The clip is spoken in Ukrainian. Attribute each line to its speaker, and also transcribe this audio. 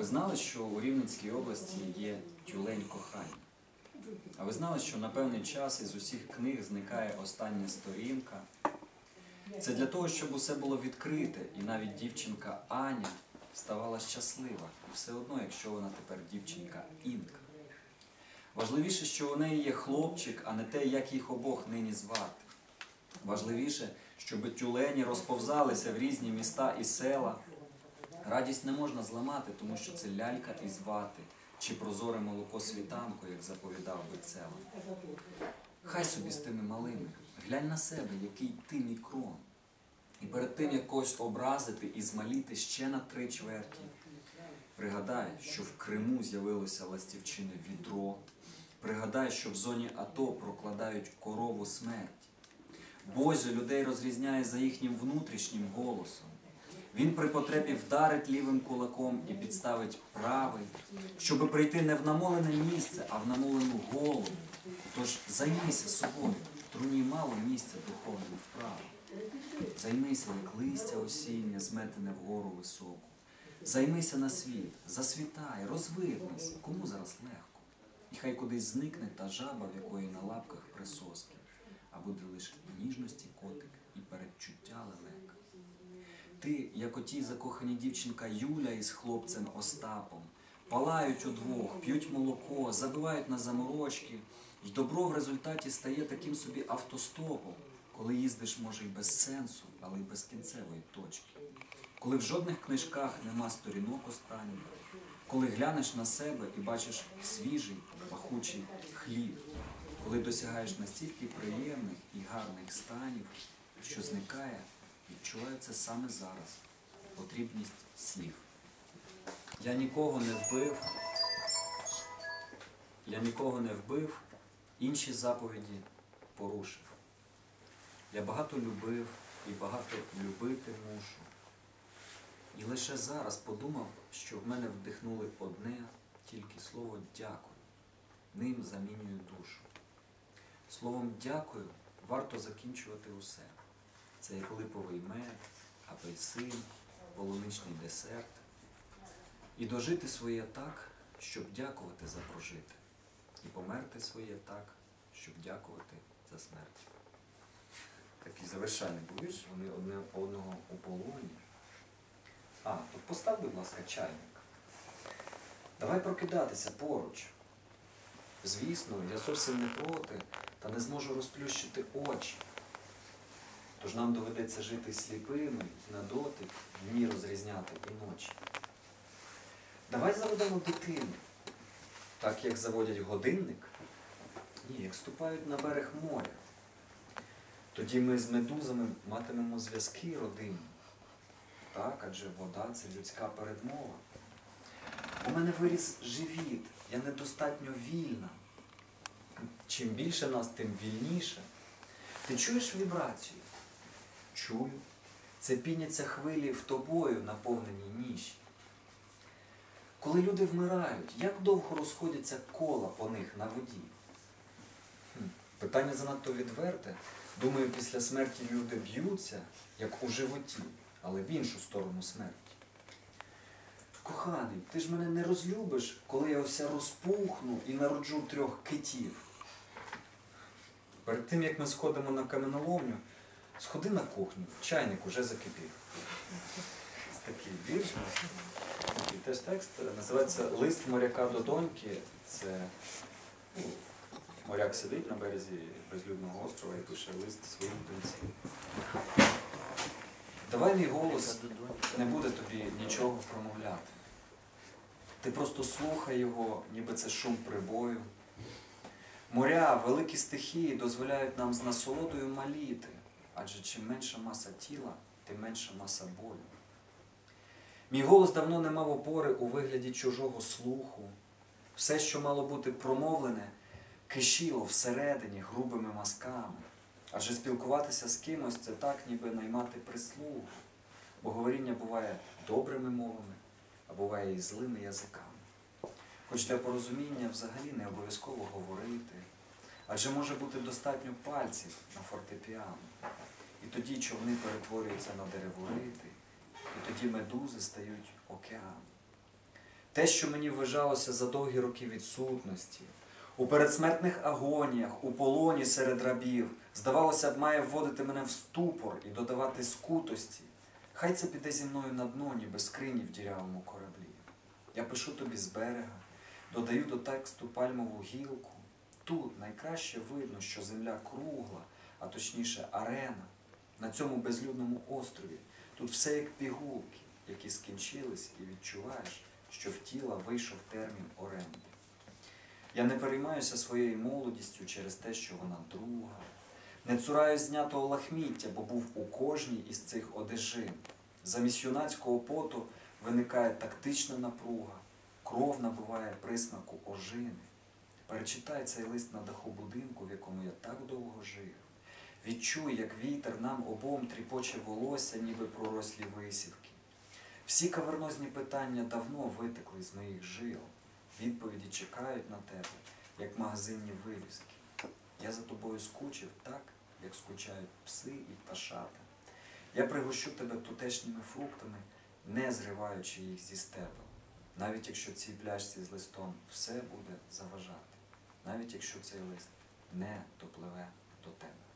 Speaker 1: ви знали, що у Рівненській області є тюлень кохання? А ви знали, що на певний час із усіх книг зникає остання сторінка? Це для того, щоб усе було відкрите, і навіть дівчинка Аня ставала щаслива. І все одно, якщо вона тепер дівчинка Інка. Важливіше, що у неї є хлопчик, а не те, як їх обох нині звати. Важливіше, щоб тюлені розповзалися в різні міста і села. Радість не можна зламати, тому що це лялька із вати чи прозоре молоко світанку, як заповідав Бицела. Хай собі з тими малими, глянь на себе, який ти мікрон. І перед тим, як когось образити і змаліти ще на три чверті, пригадай, що в Криму з'явилося ластівчине відро. Пригадай, що в зоні АТО прокладають корову смерть. Бозю людей розрізняє за їхнім внутрішнім голосом. Він при потребі вдарить лівим кулаком і підставить правий, щоби прийти не в намолене місце, а в намолену голову. Тож займися собою, в труні мало місця духовним вправо. Займися, як листя осіннє, зметене вгору високу. Займися на світ, засвітай, розвиднись, кому зараз легко. І хай кудись зникне та жаба, в якої на лапках присоски, а буде лише ніжності котик і передчуття лелека. Ти, як отій закохані дівчинка Юля із хлопцем Остапом, палають удвох, п'ють молоко, забивають на заморочки, і добро в результаті стає таким собі автостопом, коли їздиш, може, і без сенсу, але й без кінцевої точки. Коли в жодних книжках нема сторінок останніх, коли глянеш на себе і бачиш свіжий, пахучий хліб, коли досягаєш настільки приємних і гарних станів, що зникає, відчувається саме зараз потрібність слів. Я нікого не вбив, я нікого не вбив, інші заповіді порушив. Я багато любив і багато любити мушу. І лише зараз подумав, що в мене вдихнули одне тільки слово дякую. Ним замінюю душу. Словом дякую варто закінчувати усе. Це як липовий мед, апельсин, полуничний десерт. І дожити своє так, щоб дякувати за прожите. І померти своє так, щоб дякувати за смерть. Такий завершальний повіж, вони одне одного у полоні. А, тут постав, будь ласка, чайник. Давай прокидатися поруч. Звісно, я зовсім не проти, та не зможу розплющити очі. Тож нам доведеться жити сліпими на дотик, дні розрізняти і ночі. Давай заведемо дитину, так як заводять годинник, ні, як ступають на берег моря. Тоді ми з медузами матимемо зв'язки родинні. Так, адже вода це людська передмова. У мене виріс живіт, я недостатньо вільна. Чим більше нас, тим вільніше. Ти чуєш вібрацію? Чую. Це піняться хвилі в тобою наповненій ніші. Коли люди вмирають, як довго розходяться кола по них на воді? Питання занадто відверте. Думаю, після смерті люди б'ються, як у животі, але в іншу сторону смерті. Коханий, ти ж мене не розлюбиш, коли я вся розпухну і народжу трьох китів. Перед тим, як ми сходимо на каменоломню, сходи на кухню, чайник уже закипів. Такий вірш. І теж текст називається Лист моряка до доньки. Це ну, моряк сидить на березі безлюдного острова і пише лист своїм доньці. Давай мій голос не буде тобі нічого промовляти. Ти просто слухай його, ніби це шум прибою. Моря, великі стихії дозволяють нам з насолодою маліти, адже чим менша маса тіла, тим менша маса болю. Мій голос давно не мав опори у вигляді чужого слуху. Все, що мало бути промовлене, кишіло всередині грубими мазками. Адже спілкуватися з кимось це так, ніби наймати прислугу. Бо говоріння буває добрими мовами, а буває і злими язиками. Хоч для порозуміння взагалі не обов'язково говорити, адже може бути достатньо пальців на фортепіано. І тоді човни перетворюються на дереволити, і тоді медузи стають океаном. те, що мені вважалося за довгі роки відсутності, у передсмертних агоніях, у полоні серед рабів, здавалося б, має вводити мене в ступор і додавати скутості. Хай це піде зі мною на дно, ніби скрині в дірявому кораблі. Я пишу тобі з берега, додаю до тексту пальмову гілку. Тут найкраще видно, що земля кругла, а точніше арена, на цьому безлюдному острові. Тут все як пігулки, які скінчились, і відчуваєш, що в тіла вийшов термін оренди. Я не переймаюся своєю молодістю через те, що вона друга. Не цураюсь знятого лахміття, бо був у кожній із цих одежин. Замість юнацького поту виникає тактична напруга, кров набуває присмаку ожини. Перечитай цей лист на даху будинку, в якому я так довго жив. Відчуй, як вітер нам обом тріпоче волосся, ніби пророслі висівки. Всі кавернозні питання давно витекли з моїх жил. Відповіді чекають на тебе, як магазинні вивіски. Я за тобою скучив так, як скучають пси і пташата. Я пригощу тебе тутешніми фруктами, не зриваючи їх зі стебел. Навіть якщо цій пляшці з листом все буде заважати, навіть якщо цей лист не допливе до тебе.